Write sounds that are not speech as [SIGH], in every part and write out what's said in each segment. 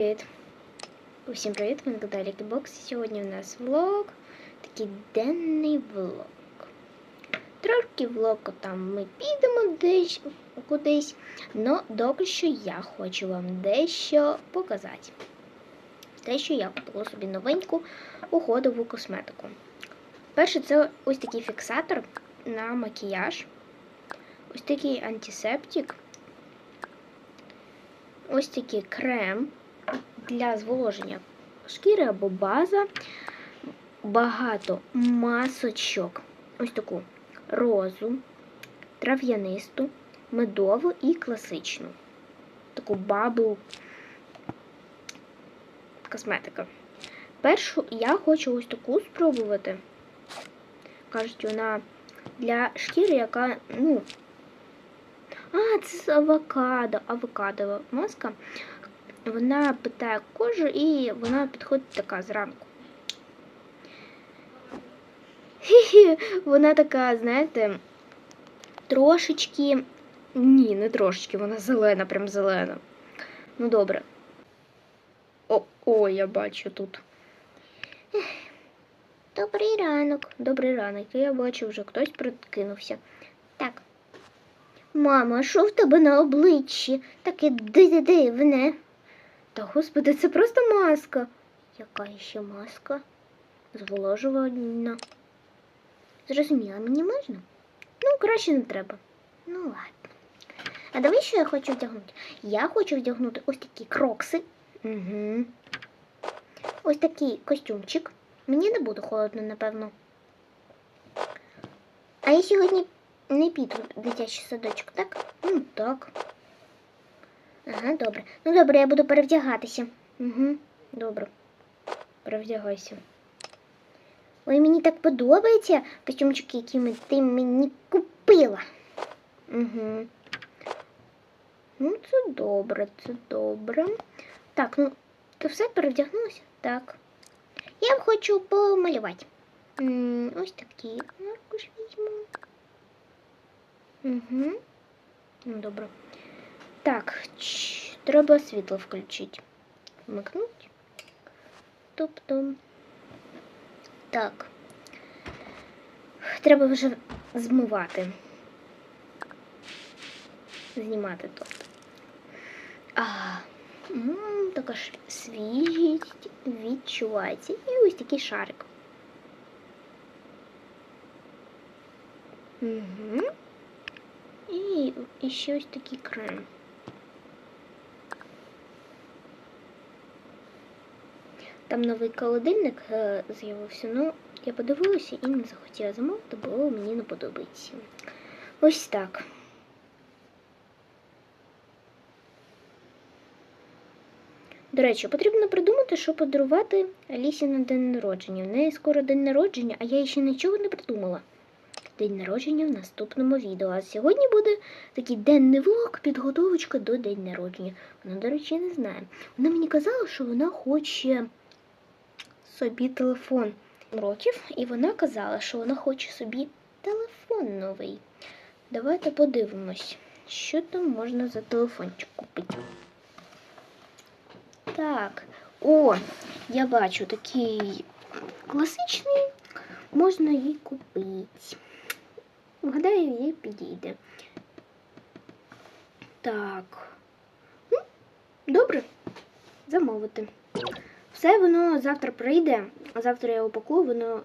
Привіт. Усім привіт, ми на каналі Кібокс. Сьогодні у нас влог, такий денний влог. Трошки влог там ми підемо десь кудись, але доки що я хочу вам дещо показати. Те, що я купила собі новеньку уходову косметику. Перше, це ось такий фіксатор на макіяж, ось такий антисептик, ось такий крем для зволоження шкіри або база, багато масочок. Ось таку розу, трав'янисту, медову і класичну. Таку бабл косметика. Першу я хочу ось таку спробувати. Кажуть, вона для шкіри, яка, ну. А, це з авокадо, авокадова маска. Вона питає кожу і вона підходить така зранку. Хі-хі, вона така, знаєте, трошечки. Ні, не трошечки, вона зелена, прям зелена. Ну добре. О, о, я бачу тут. Добрий ранок, добрий ранок. Я бачу, вже хтось прикинувся. Так. Мама, що в тебе на обличчі? Таке дивне. Та господи, це просто маска. Яка ще маска? Зволожувальна. Зрозуміла, мені можна? Ну, краще не треба. Ну ладно. А давай що я хочу вдягнути? Я хочу вдягнути ось такі крокси. Угу. Ось такий костюмчик. Мені не буде холодно, напевно. А я сьогодні не піду в дитячий садочок, так? Ну, так. Ага, добре. Ну добре, я буду перевдягатися. Угу, добре. Перевдягайся. Ой, мені так подобається костюмчики, які ти мені купила. Угу. Ну, це добре, це добре. Так, ну, ти все перевдягнулася? Так. Я хочу помалювати. Ось такий аркуш візьму. Угу. Ну, добре. Так, треба світло включити. Вмикнути. Тобто. Так. Треба вже змивати. Знімати тобто. А, така ж свіжість відчувається. І ось такий шарик. Угу. І, і ще ось такий крем. Там новий холодильник е, з'явився, ну я подивилася і не захотіла замовити, бо мені не подобається. Ось так. До речі, потрібно придумати, що подарувати Алісі на день народження. В неї скоро день народження, а я ще нічого не придумала. День народження в наступному відео. А сьогодні буде такий денний влог, підготовочка до день народження. Вона, до речі, не знає. Вона мені казала, що вона хоче собі телефон років, і вона казала, що вона хоче собі телефон новий. Давайте подивимось, що там можна за телефончик купити. Так, о, я бачу такий класичний, можна її купити. Гадаю, їй підійде. Так. Ну, добре, замовити. Все воно завтра прийде, а завтра я упакую, воно.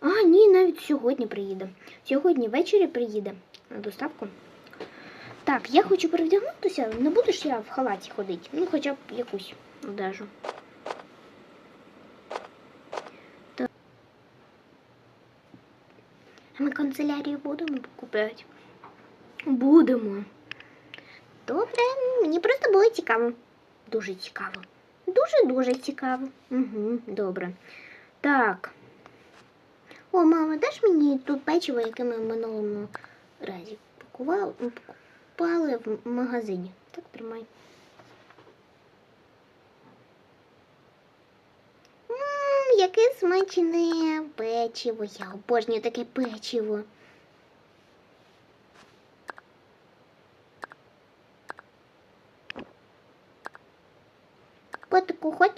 А, ні, навіть сьогодні приїде. Сьогодні ввечері приїде на доставку. Так, я хочу перевдягнутися, не буду ж я в халаті ходити. Ну, хоча б якусь одежу. Так. А ми канцелярію будемо купляти? Будемо. Добре, мені просто було цікаво. Дуже цікаво. Дуже-дуже цікаво. Угу, добре. Так. О, мама, даш мені тут печиво, яке ми в минулому разі пакували, покупали в магазині. Так, тримай. Ммм, яке смачне печиво. Я обожнюю таке печиво.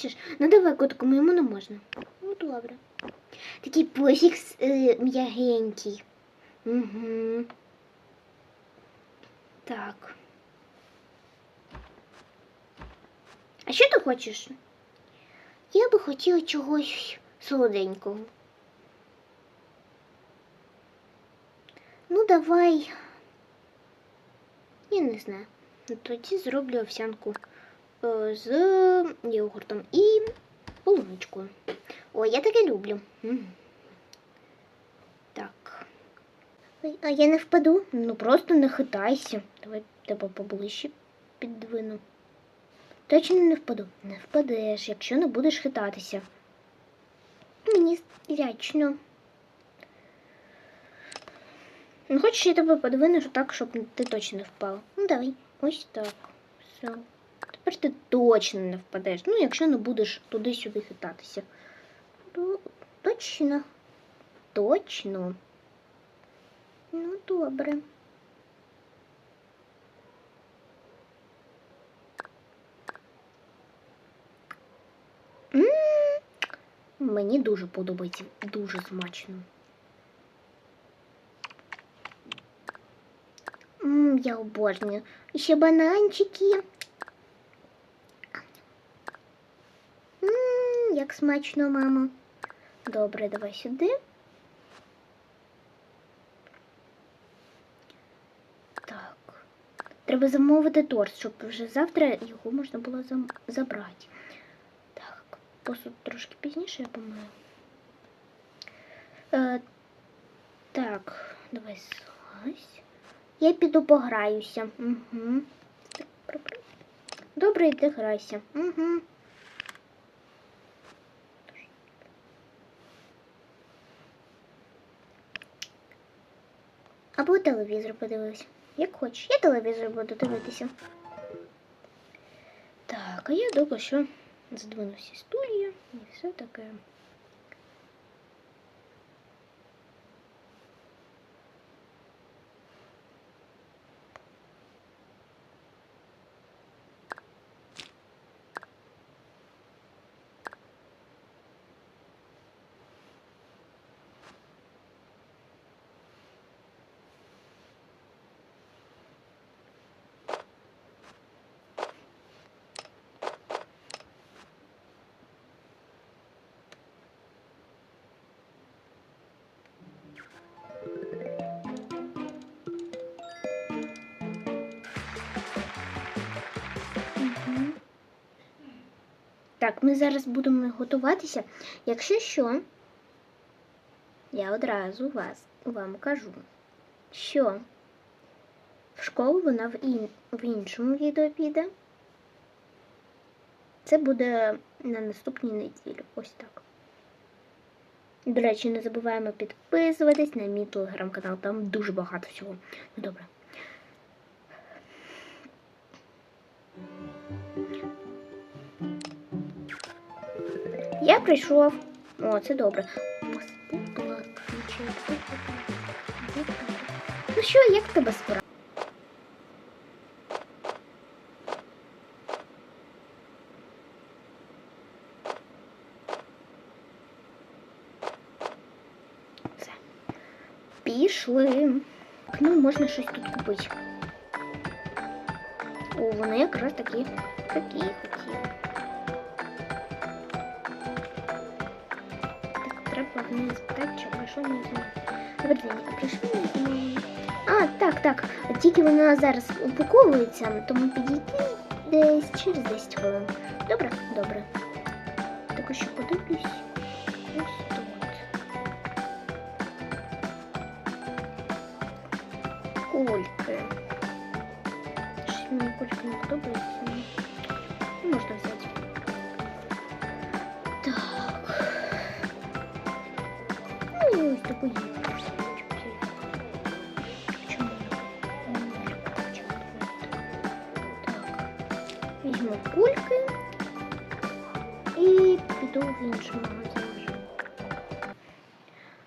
Хочеш? Ну давай котику, йому не можна. Ну добре. Такий песик е, м'ягенький. Угу. Так. А що ти хочеш? Я би хотіла чогось солоденького. Ну, давай. Я не знаю. Ну, Тоді зроблю овсянку з йогуртом і полуничкою. Ой, я таке люблю. Так. Ой, а я не впаду? Ну просто не хитайся. Давай тебе поближче піддвину. Точно не впаду. Не впадеш, якщо не будеш хитатися. Мені лячно. Ну, хочеш, я тебе подвину так, щоб ти точно не впала. Ну, давай. Ось так. Все. Тепер ти точно не впадеш. Ну, якщо не будеш туди-сюди хитатися. Ну, точно. Точно. Ну, добре. М, Мені дуже подобається, дуже смачно. М, я обожнюю. Ще бананчики. Як смачно, мамо. Добре, давай сюди. Так. Треба замовити торт, щоб вже завтра його можна було забрати. Так, посуд трошки пізніше я помию. Е, так, давай злазь. Я піду пограюся. Угу. Добре, йди грайся. Угу. Або телевізор подивився. Як хочеш. Я телевізор буду дивитися. Так, а я добре, що задвинувся стулья і все таке. Так, ми зараз будемо готуватися. Якщо що, я одразу вас, вам кажу, що в школу вона в, ін, в іншому відео піде. Це буде на наступній неділі. Ось так. До речі, не забуваємо підписуватись на мій телеграм-канал. Там дуже багато всього. Ну добре. Я прийшов. О, це добре. Ну що, як тебе справа? Пішли. Ну, можна щось тут купити. О, вони якраз такі, такі хотіли. Не чи прийшов мій. Добрий день, прийшов мій? А, так, так. Тільки вона зараз упаковується, тому підійти десь через 10 хвилин. Добре? Добре. Так що подивлюсь. Є. Чому? Так. Візьму кульки і піду в інший магазин.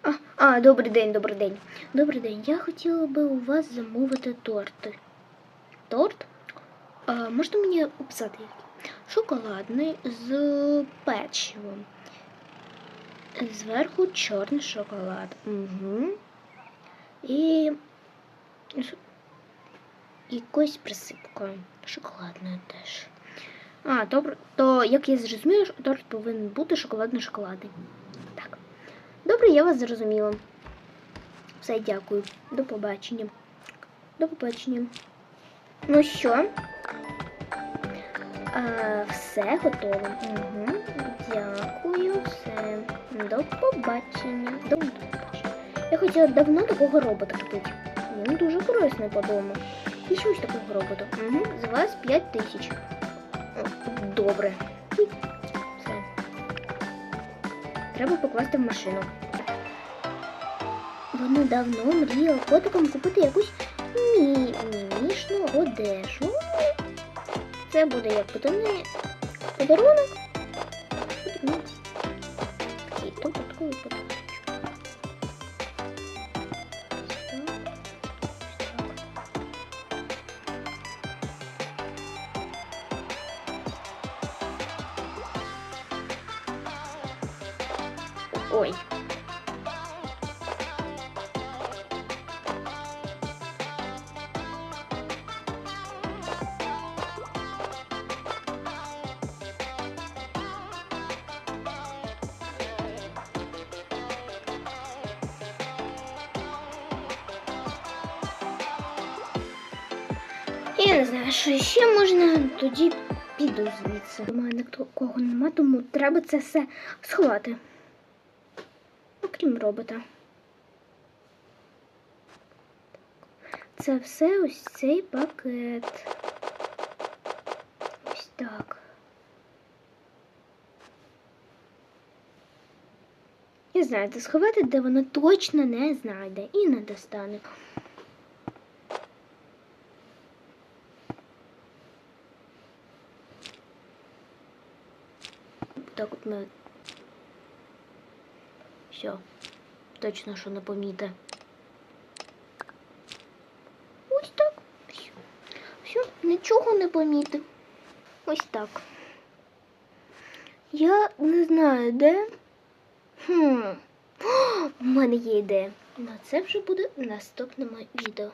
А, а, добрий день, добрий день. Добрий день. Я хотіла би у вас замовити торти. Торт? А, можете мені описати шоколадний з печивом. Зверху чорний шоколад. Угу. І з якоюсь присипкою. Шоколадною теж. А, добре, то як я зрозумію, торт повинен бути шоколадно-шоколадний. Так. Добре, я вас зрозуміла. Все, дякую. До побачення. До побачення. Ну що? А, все готово. Угу. Дякую. До побачення. До побачення. Я хотіла давно такого робота купити. Він дуже корисний по дому. І щось такого робота. Угу. З вас 5 тисяч. Добре. Все. Треба покласти в машину. Вона давно мріяла котиком купити якусь мі... мімішну одежу. Це буде як потайний подарунок. То Я не знаю, що ще можна, тоді піду звідси. Думаю, нікого нема, тому треба це все сховати. Окрім робота. Це все ось цей пакет. Ось так. Я знаю, де сховати, де воно точно не знайде і не достане. Так от ми. Все, точно, що не поміте. Ось так. Все, нічого не помітив. Ось так. Я не знаю, де. Хм. [GASPS] У мене є ідея. Ну, це вже буде в наступному відео.